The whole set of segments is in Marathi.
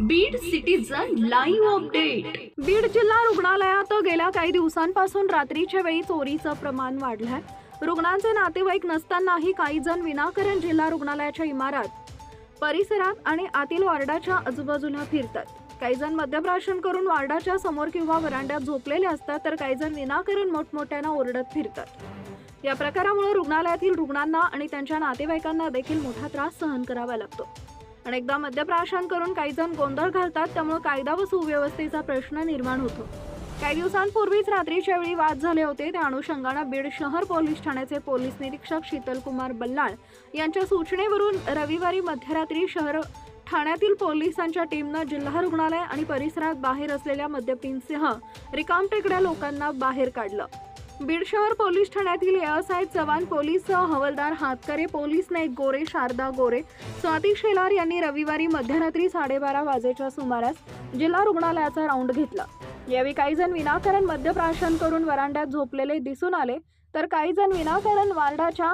Beed citizen live update Beed जिल्हा रुग्णालयात गेल्या काही दिवसांपासून रात्रीच्या वेळी चोरीचं प्रमाण वाढलंय. रुग्णांचे नातेवाईक नसतानाही काही जण विनाकारण जिल्हा रुग्णालयाच्या इमारत परिसरात आणि आतील वॉर्डाच्या आजूबाजूला फिरतात. काही जण मद्यप्राशन करून वार्डाच्या समोर किंवा वरांड्यात झोपलेले असतात तर काही जण विनाकारण मोठमोठ्यानं ओरडत फिरतात. या प्रकारामुळे रुग्णालयातील रुग्णांना आणि त्यांच्या नातेवाईकांना देखील मोठा त्रास सहन करावा लागतो. अनेकदा मद्यप्राशन करून काही जण गोंधळ घालतात त्यामुळे कायदा व सुव्यवस्थेचा प्रश्न निर्माण होतो. काही दिवसांपूर्वीच रात्रीच्या वेळी वाद झाले होते. त्या अनुषंगानं बीड शहर पोलीस ठाण्याचे पोलीस निरीक्षक शीतलकुमार बल्लाळ यांच्या सूचनेवरून रविवारी मध्यरात्री शहर ठाण्यातील पोलिसांच्या टीमनं जिल्हा रुग्णालय आणि परिसरात बाहेर असलेल्या मद्यपींसह रिकामटेकड्या लोकांना बाहेर काढलं. बीड शहर पोलीस ठाण्यातील एएसआय चव्हाण पोलीस हवालदार हातकरे पोलीस नाईक गोरे शारदा गोरे स्वाती शेलार यांनी रविवारी मध्यरात्री साडेबारा वाजेच्या सुमारास जिल्हा रुग्णालयाचा राऊंड घेतला. यावेळी काही जण विनाकारण मद्यप्राशन करून वरांड्यात झोपलेले दिसून आले तर काही जण विनाकारण वार्डाच्या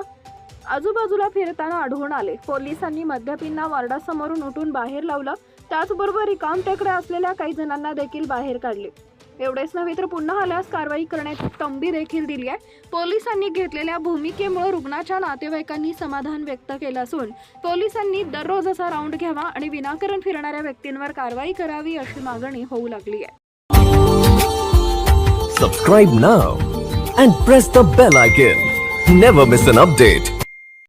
आजूबाजूला फिरताना आढळून आले. पोलिसांनी मद्यपींना वार्डासमोरून उठून बाहेर लावलं त्याचबरोबर रिकाम टेकड्या असलेल्या काही जणांना देखील बाहेर काढले. एवढेच नव्हे तर पुन्हा आल्यास कारवाई करण्याची तंबी देखील दिली आहे. पोलिसांनी घेतलेल्या भूमिकेमुळे रुग्णाच्या नातेवाईकांनी समाधान व्यक्त केलं असून पोलिसांनी दररोज असा राऊंड घ्यावा आणि विनाकारण फिरणाऱ्या व्यक्तींवर कारवाई करावी अशी मागणी होऊ लागली आहे. Subscribe now and press the bell icon never miss an update